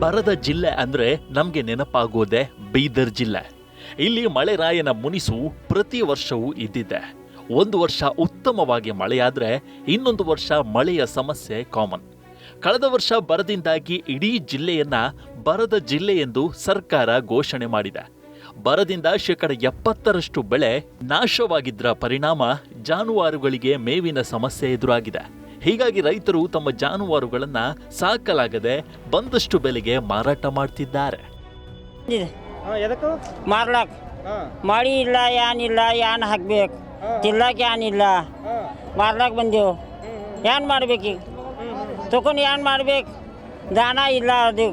ಬರದ ಜಿಲ್ಲೆ ಅಂದ್ರೆ ನಮ್ಗೆ ನೆನಪಾಗೋದೆ ಬೀದರ್ ಜಿಲ್ಲೆ. ಇಲ್ಲಿ ಮಳೆರಾಯನ ಮುನಿಸು ಪ್ರತಿ ವರ್ಷವೂ ಇದ್ದಿದೆ ಒಂದು ವರ್ಷ ಉತ್ತಮವಾಗಿ ಮಳೆಯಾದ್ರೆ ಇನ್ನೊಂದು ವರ್ಷ ಮಳೆಯ ಸಮಸ್ಯೆ ಕಾಮನ್ ಕಳೆದ ವರ್ಷ ಬರದಿಂದಾಗಿ ಇಡೀ ಜಿಲ್ಲೆಯನ್ನ ಬರದ ಜಿಲ್ಲೆ ಎಂದು ಸರ್ಕಾರ ಘೋಷಣೆ ಮಾಡಿದೆ. ಬರದಿಂದ ಶೇಕಡ ಎಪ್ಪತ್ತರಷ್ಟು ಬೆಳೆ ನಾಶವಾಗಿದ್ದರ ಪರಿಣಾಮ ಜಾನುವಾರುಗಳಿಗೆ ಮೇವಿನ ಸಮಸ್ಯೆ ಎದುರಾಗಿದೆ. ಹೀಗಾಗಿ ರೈತರು ತಮ್ಮ ಜಾನುವಾರುಗಳನ್ನ ಸಾಕಲಾಗದೆ ಬಂದಷ್ಟು ಬೆಲೆಗೆ ಮಾರಾಟ ಮಾಡ್ತಿದ್ದಾರೆ. ಮಾರ್ಲಾಕ್. ಮಾಡಿ ಮಳಿ ಇಲ್ಲ ಏನಿಲ್ಲ ಏನ್ ಹಾಕ್ಬೇಕು. ತಿನ್ಲಾಕ ಏನಿಲ್ಲ ಹಾಂ. ಮಾರ್ಲಾಕ್ ಬಂದೆವು ಏನ್ ಮಾಡ್ಬೇಕೀಗ ತಕೊಂಡು ಏನ್ ಮಾಡ್ಬೇಕು? ದಾನ ಇಲ್ಲ ಅದು.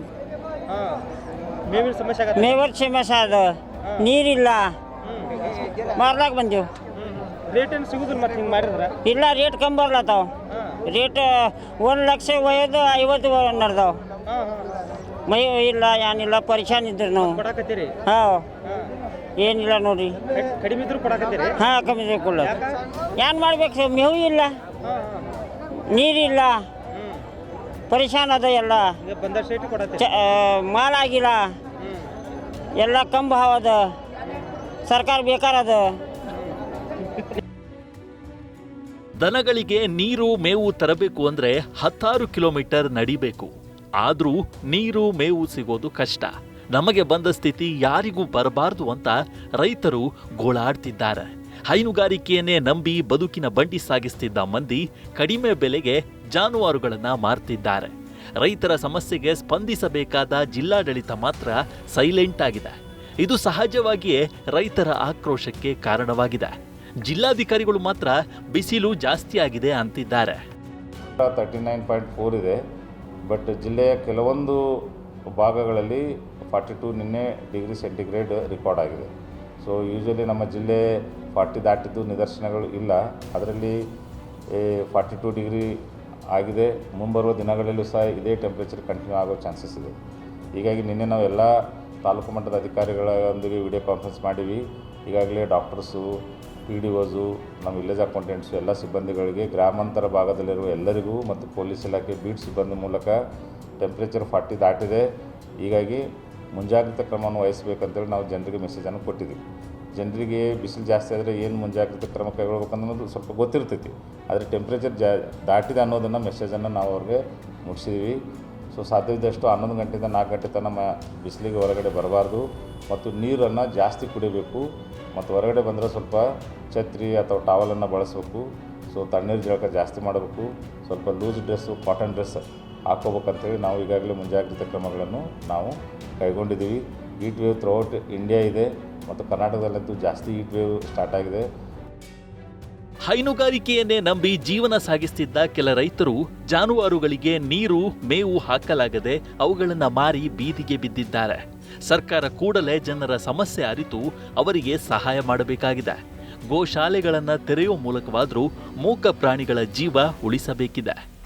ಮೇವರ್ ಸಮಸ್ಯೆ ಅದ. ನೀರಿಲ್ಲ. ಮಾರ್ಲಾಕ್ ಬಂದೆವು ರೇಟ್ ಏನು ಸಿಗುದಿಲ್ಲ ಮತ್ತೆ ಹಿಂಗೆ ಮಾಡಿದ್ರೆ? ಇಲ್ಲ ರೇಟ್ ಕಮ್ಮಿ ಬರ್ಲತ್ತಾವ. ರೇಟ್ ಒಂದು ಲಕ್ಷ ಒಯ್ಯೋದು ಐವತ್ತು ನಡ್ದಾವ ಮೈ ಇಲ್ಲ ಏನಿಲ್ಲ ಪರಿಶಾನ್ ಇದ್ರು ನಾವು. ಕೊಡಾಕತ್ತೀರಿ? ಹಾಂ. ಏನಿಲ್ಲ ನೋಡ್ರಿ. ಕಡಿಮೆ ಇದ್ರು ಕೊಡಾಕತ್ತೀರಿ? ಹಾಂ ಕಮ್ಮಿ ಕೊಡ್ಲ ಏನು ಮಾಡ್ಬೇಕು ಮೇವು ಇಲ್ಲ. ನೀರಿಲ್ಲ ಪರಿಶಾನ್ ಅದ ಎಲ್ಲ. ಮಾಲಾಗಿಲ್ಲ ಎಲ್ಲ ಕಂಬ ಹಾವದ ಸರ್ಕಾರ ಬೇಕಾರ ದನಗಳಿಗೆ ನೀರು ಮೇವು ತರಬೇಕು ಅಂದ್ರೆ ಹತ್ತಾರು ಕಿಲೋಮೀಟರ್ ನಡಿಬೇಕು. ಆದ್ರೂ ನೀರು ಮೇವು ಸಿಗೋದು ಕಷ್ಟ. ನಮಗೆ ಬಂದ ಸ್ಥಿತಿ ಯಾರಿಗೂ ಬರಬಾರ್ದು ಅಂತ ರೈತರು ಗೋಳಾಡ್ತಿದ್ದಾರೆ. ಹೈನುಗಾರಿಕೆಯನ್ನೇ ನಂಬಿ ಬದುಕಿನ ಬಂಡಿ ಸಾಗಿಸ್ತಿದ್ದ ಮಂದಿ ಕಡಿಮೆ ಬೆಲೆಗೆ ಜಾನುವಾರುಗಳನ್ನ ಮಾರ್ತಿದ್ದಾರೆ. ರೈತರ ಸಮಸ್ಯೆಗೆ ಸ್ಪಂದಿಸಬೇಕಾದ ಜಿಲ್ಲಾಡಳಿತ ಮಾತ್ರ ಸೈಲೆಂಟ್ ಆಗಿದೆ. ಇದು ಸಹಜವಾಗಿಯೇ ರೈತರ ಆಕ್ರೋಶಕ್ಕೆ ಕಾರಣವಾಗಿದೆ. ಜಿಲ್ಲಾಧಿಕಾರಿಗಳು ಮಾತ್ರ ಬಿಸಿಲು ಜಾಸ್ತಿ ಆಗಿದೆ ಅಂತಿದ್ದಾರೆ. ತರ್ಟಿ ನೈನ್ ಪಾಯಿಂಟ್ ಫೋರ್ ಇದೆ. ಬಟ್ ಜಿಲ್ಲೆಯ ಕೆಲವೊಂದು ಭಾಗಗಳಲ್ಲಿ ಫಾರ್ಟಿ ಟು ನಿನ್ನೆ ಡಿಗ್ರಿ ಸೆಂಟಿಗ್ರೇಡ್ ರೆಕಾರ್ಡ್ ಆಗಿದೆ. ಸೊ ಯೂಶಲಿ ನಮ್ಮ ಜಿಲ್ಲೆ ಫಾರ್ಟಿ ದಾಟಿದ್ದು ನಿದರ್ಶನಗಳು ಇಲ್ಲ. ಅದರಲ್ಲಿ ಫಾರ್ಟಿ ಟು ಡಿಗ್ರಿ ಆಗಿದೆ. ಮುಂಬರುವ ದಿನಗಳಲ್ಲೂ ಸಹ ಇದೇ ಟೆಂಪ್ರೇಚರ್ ಕಂಟಿನ್ಯೂ ಆಗೋ ಚಾನ್ಸಸ್ ಇದೆ. ಹೀಗಾಗಿ ನಿನ್ನೆ ನಾವು ಎಲ್ಲ ತಾಲೂಕು ಮಟ್ಟದ ಅಧಿಕಾರಿಗಳೊಂದಿಗೆ ವಿಡಿಯೋ ಕಾನ್ಫರೆನ್ಸ್ ಮಾಡಿವಿ. ಈಗಾಗಲೇ ಡಾಕ್ಟರ್ಸು ಪಿ ಡಿ ಓಸು ನಮ್ಮ ವಿಲೇಜ್ ಅಕೌಂಟೆಂಟ್ಸು, ಎಲ್ಲ ಸಿಬ್ಬಂದಿಗಳಿಗೆ ಗ್ರಾಮಾಂತರ ಭಾಗದಲ್ಲಿರುವ ಎಲ್ಲರಿಗೂ ಮತ್ತು ಪೊಲೀಸ್ ಇಲಾಖೆ ಬೀಟ್ ಸಿಬ್ಬಂದಿ ಮೂಲಕ ಟೆಂಪ್ರೇಚರ್ ಫಾರ್ಟಿ ದಾಟಿದೆ. ಹೀಗಾಗಿ ಮುಂಜಾಗ್ರತಾ ಕ್ರಮವನ್ನು ವಹಿಸಬೇಕಂತೇಳಿ ನಾವು ಜನರಿಗೆ ಮೆಸೇಜನ್ನು ಕೊಟ್ಟಿದ್ದೀವಿ. ಜನರಿಗೆ ಬಿಸಿಲು ಜಾಸ್ತಿ ಆದರೆ ಏನು ಮುಂಜಾಗ್ರತೆ ಕ್ರಮ ಕೈಗೊಳ್ಬೇಕನ್ನೋದು ಸ್ವಲ್ಪ ಗೊತ್ತಿರ್ತೈತಿ. ಆದರೆ ಟೆಂಪ್ರೇಚರ್ ಜಾ, ದಾಟಿದೆ ಅನ್ನೋದನ್ನು ಮೆಸೇಜನ್ನು ನಾವು ಅವ್ರಿಗೆ ಮುಟ್ಟಿಸಿದ್ದೀವಿ ಸೊ ಸಾಧ್ಯವಿದ್ದಷ್ಟು ಹನ್ನೊಂದು ಗಂಟೆಯಿಂದ ನಾಲ್ಕು ಗಂಟೆ ತನಕ ಬಿಸಿಲಿಗೆ ಹೊರಗಡೆ ಬರಬಾರ್ದು ಮತ್ತು ನೀರನ್ನು ಜಾಸ್ತಿ ಕುಡಿಬೇಕು ಮತ್ತು ಹೊರಗಡೆ ಬಂದರೆ ಸ್ವಲ್ಪ ಛತ್ರಿ ಅಥವಾ ಟಾವಲನ್ನು ಬಳಸಬೇಕು. ಸೊ ತಣ್ಣೀರು ಜಳಕ ಜಾಸ್ತಿ ಮಾಡಬೇಕು. ಸ್ವಲ್ಪ ಲೂಸ್ ಡ್ರೆಸ್ಸು ಕಾಟನ್ ಡ್ರೆಸ್ ಹಾಕೋಬೇಕಂತೇಳಿ ನಾವು ಈಗಾಗಲೇ ಮುಂಜಾಗ್ರತೆ ಕ್ರಮಗಳನ್ನು ನಾವು ಕೈಗೊಂಡಿದ್ದೀವಿ. ಹೀಟ್ ವೇವ್ ಥ್ರೂಔಟ್ ಇಂಡಿಯಾ ಇದೆ ಮತ್ತು ಕರ್ನಾಟಕದಲ್ಲಂತೂ ಜಾಸ್ತಿ ಹೀಟ್ ವೇವ್ ಸ್ಟಾರ್ಟ್ ಆಗಿದೆ. ಹೈನುಗಾರಿಕೆಯನ್ನೇ ನಂಬಿ ಜೀವನ ಸಾಗಿಸ್ತಿದ್ದ ಕೆಲ ರೈತರು ಜಾನುವಾರುಗಳಿಗೆ ನೀರು, ಮೇವು ಹಾಕಲಾಗದೆ ಅವುಗಳನ್ನ ಮಾರಿ ಬೀದಿಗೆ ಬಿದ್ದಿದ್ದಾರೆ. ಸರ್ಕಾರ ಕೂಡಲೇ ಜನರ ಸಮಸ್ಯೆ ಅರಿತು ಅವರಿಗೆ ಸಹಾಯ ಮಾಡಬೇಕಾಗಿದೆ. ಗೋಶಾಲೆಗಳನ್ನ ತೆರೆಯುವ ಮೂಲಕವಾದರೂ ಮೂಕ ಪ್ರಾಣಿಗಳ ಜೀವ ಉಳಿಸಬೇಕಿದೆ.